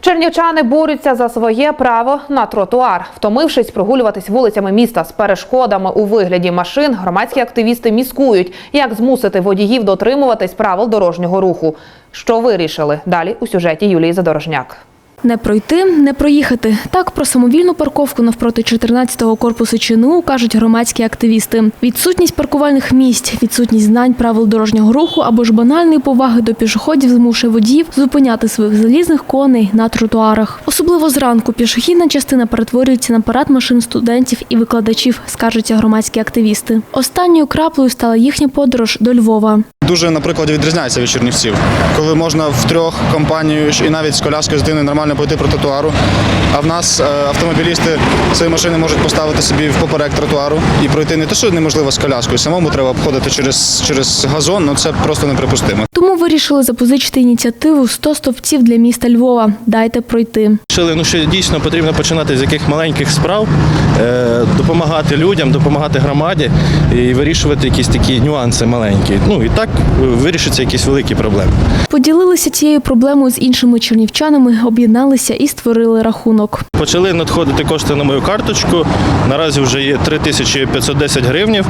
Чернівчани борються за своє право на тротуар. Втомившись прогулюватись вулицями міста з перешкодами у вигляді машин, громадські активісти міскують, як змусити водіїв дотримуватись правил дорожнього руху. Що вирішили? Далі у сюжеті Юлії Задорожняк. Не пройти, не проїхати. Так про самовільну парковку навпроти 14-го корпусу ЧНУ кажуть громадські активісти. Відсутність паркувальних місць, відсутність знань правил дорожнього руху або ж банальної поваги до пішоходів змушує водіїв зупиняти своїх залізних коней на тротуарах. Особливо зранку пішохідна частина перетворюється на парад машин студентів і викладачів, скаржаться громадські активісти. Останньою краплею стала їхня подорож до Львова. Дуже, наприклад, відрізняється від Чернівців, коли можна в трьох компанією і навіть з коляскою з дитиною нормально пройти по тротуару. А в нас е, автомобілісти свої машини можуть поставити собі в поперек тротуару і пройти не те, що неможливо з коляскою, самому треба обходити через, через газон, ну це просто неприпустимо. Тому вирішили запозичити ініціативу «100 стовпців для міста Львова. Дайте пройти. Вирішили, ну що дійсно потрібно починати з яких маленьких справ, е, допомагати людям, допомагати громаді і вирішувати якісь такі нюанси маленькі. Ну і так вирішаться якісь великі проблеми. Поділилися цією проблемою з іншими чернівчанами, об'єдналися і створили рахунок. Почали надходити кошти на мою карточку. Наразі вже є 3510 гривнів.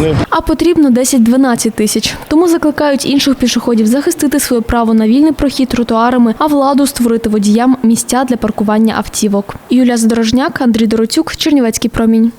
Ну, А потрібно 10-12 тисяч. Тому закликають інших пішоходів захистити своє право на вільний прохід тротуарами, а владу створити водіям місця для паркування автівок. Юлія Здорожняк, Андрій Дороцюк, Чернівецький промінь.